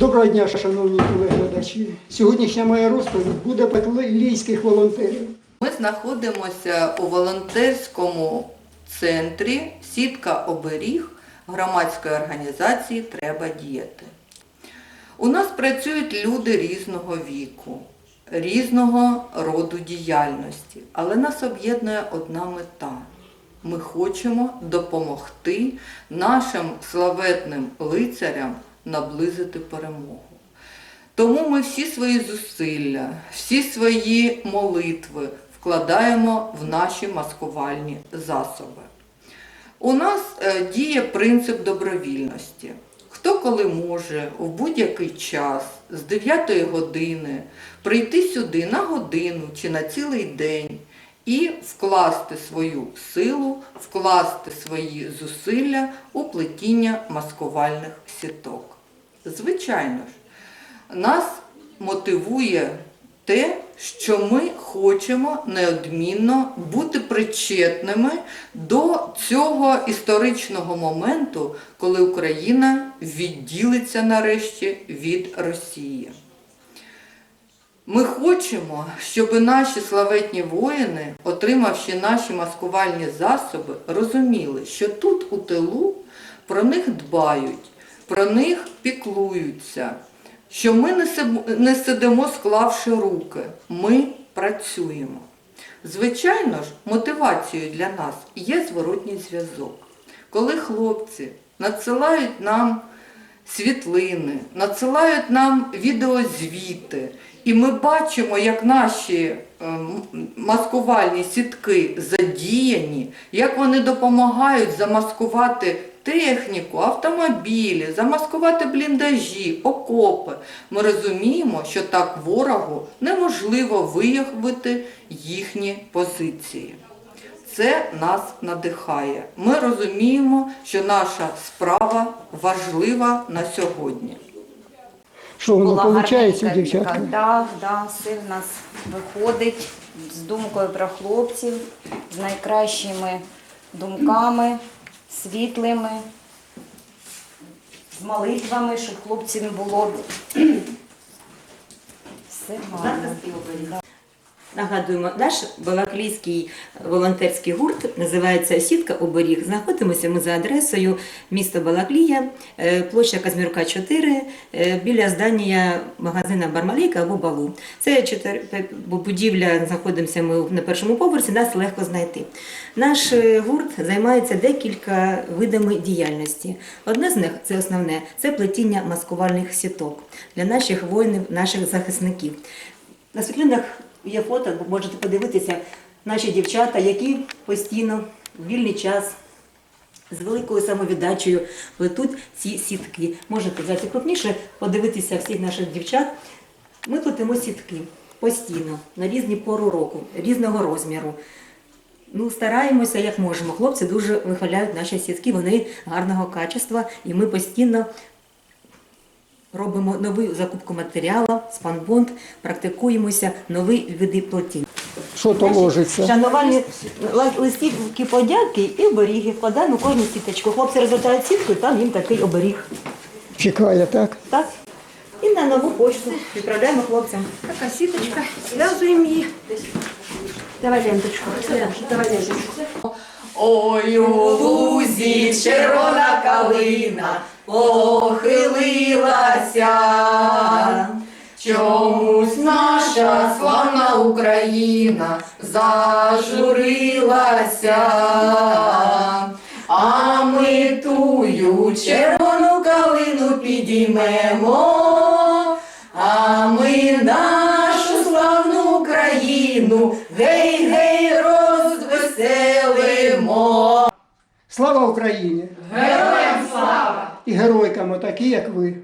Доброго дня, шановні телеглядачі. Сьогоднішня моя розповідь буде про волонтерів. Ми знаходимося у волонтерському центрі Сітка оберіг громадської організації Треба діяти. У нас працюють люди різного віку, різного роду діяльності, але нас об'єднує одна мета. Ми хочемо допомогти нашим славетним лицарям наблизити перемогу. Тому ми всі свої зусилля, всі свої молитви вкладаємо в наші маскувальні засоби. У нас е, діє принцип добровільності. Хто коли може в будь-який час з 9 години прийти сюди на годину чи на цілий день і вкласти свою силу, вкласти свої зусилля у плетіння маскувальних сіток. Звичайно ж, нас мотивує те, що ми хочемо неодмінно бути причетними до цього історичного моменту, коли Україна відділиться нарешті від Росії. Ми хочемо, щоб наші славетні воїни, отримавши наші маскувальні засоби, розуміли, що тут у тилу про них дбають, про них піклуються, що ми не сидимо склавши руки, ми працюємо. Звичайно ж, мотивацією для нас є зворотній зв'язок. Коли хлопці надсилають нам світлини, надсилають нам відеозвіти, і ми бачимо, як наші ем, маскувальні сітки задіяні, як вони допомагають замаскувати техніку, автомобілі, замаскувати бліндажі, окопи. Ми розуміємо, що так ворогу неможливо виявити їхні позиції. Це нас надихає. Ми розуміємо, що наша справа важлива на сьогодні. Що воно виходить дівчатка? віка. Да, да, все в нас виходить з думкою про хлопців, з найкращими думками, світлими, з молитвами, щоб хлопців не було. Все гарно. Нагадуємо, наш балаклійський волонтерський гурт називається Сітка оберіг. Знаходимося ми за адресою місто Балаклія, е, площа Казмірка 4, е, біля здання магазина Бармалейка або Балу. Це будівля, знаходимося ми на першому поверсі, нас легко знайти. Наш е, гурт займається декілька видами діяльності. Одне з них це основне це плетіння маскувальних сіток для наших воїнів, наших захисників. На світлинах є фото, можете подивитися наші дівчата, які постійно в вільний час з великою самовіддачею плетуть ці сітки. Можете взяти крупніше, подивитися всіх наших дівчат. Ми плетемо сітки постійно, на різні пору року, різного розміру. Ну, стараємося як можемо. Хлопці дуже вихваляють наші сітки, вони гарного качества, і ми постійно робимо нову закупку матеріалу, спанбонд, практикуємося нові види плетінь. Що то ложиться? Шанувальні листівки подяки і оберіги вкладаємо кожну сіточку. Хлопці розвертають сітку, і там їм такий оберіг. Чекає, так? Так? І на нову почту відправляємо хлопцям. Така сіточка, зв'язуємо її. Давай ленточку. Давай ленточку. Ой, у лузі червона калина похилилася. Чомусь наша славна Україна зажурилася, а ми тую червону калину підіймемо, а ми нашу славну Україну гей-гей Слава Україні! Героям слава! І геройкам, такі, як ви.